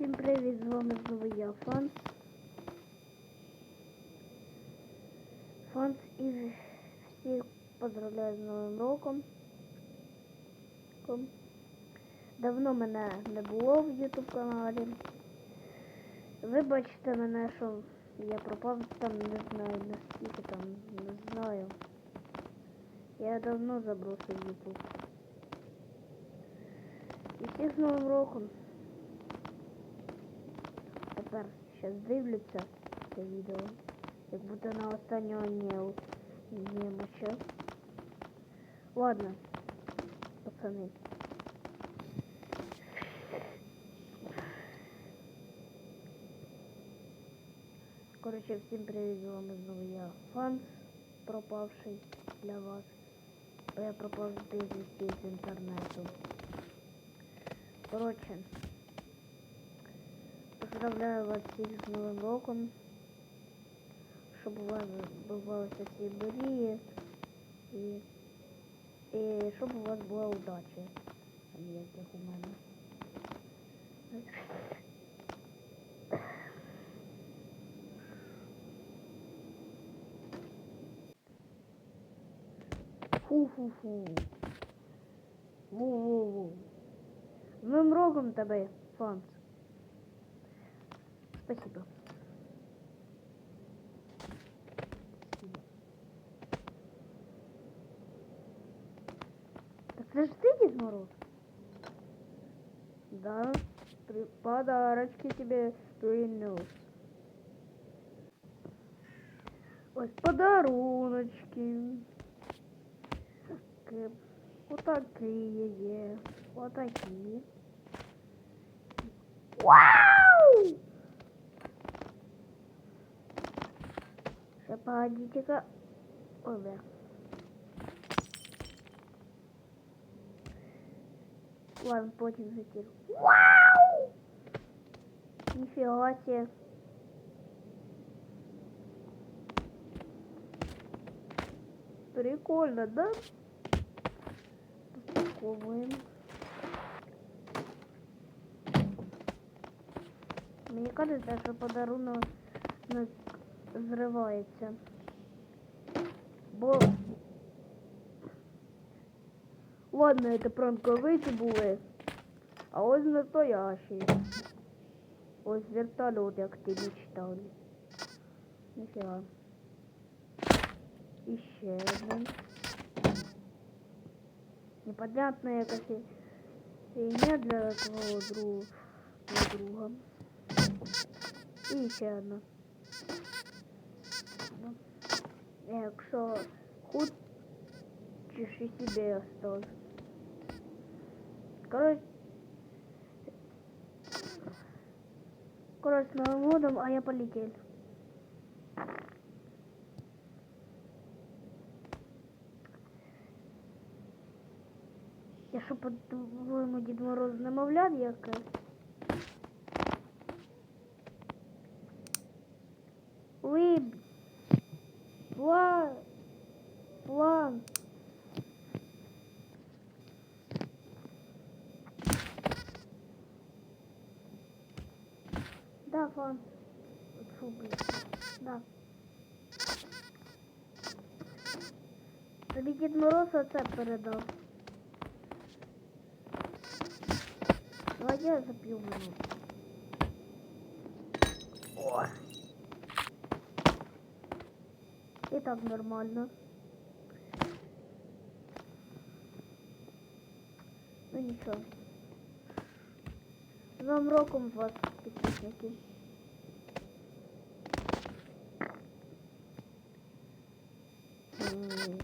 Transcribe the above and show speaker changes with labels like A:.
A: Всім привіт, з вами знову я, Фанс. Фанс і всіх поздравляю з Новим роком. Давно мене не було в YouTube каналі. Ви бачите мене, що я пропав там, не знаю, наскільки там, не знаю. Я давно забросив YouTube. І всіх з Новим роком. Тепер зараз дивляться це відео. Як буде на останнього не немоча. Ладно, пацани. Коротше, всім привіт, з вами знову я Фанс, пропавший для вас. Бо я пропав з безвісті з інтернету. Коротше, Поздравляю вас всіх з Новим роком. Щоб у вас збувалися всі мрії і, і щоб у вас була удача. а не як у мене. Фу-фу-фу. Ву-ву-ву. Новим роком тебе, Фанс. Спасибо. Так це ж ты, Дед Мороз? Да. При... Подарочки тебе принес. Ось подаруночки. Такі. Отакі є. Отакі. Вау! Погодите-ка. Ой, бля. Ладно, потім затір. Вау! Нифига себе. Прикольно, да? Распаковываем. Мне кажется, что подарунок ну, взрывается. Бо... Ладно, это пранковиці були. А ось настоящий. Ось вертольот, як ти мечтав. Ніфіга. І ще один. Непонятно якась фігня для твого друга. Для друга. І ще одна. Якщо хочеш і себе осталось. Короче, Короче, с Новым годом, а я полетел. Я що, по-твоєму, Дід Мороз намовляв якась? План... План... Да, фан. Фу, блин. Да. Тобі Мороз оце передав. Давай я зап'ю воно. О! І так нормально. Ну нічого. З Новим роком вас, підписники. М.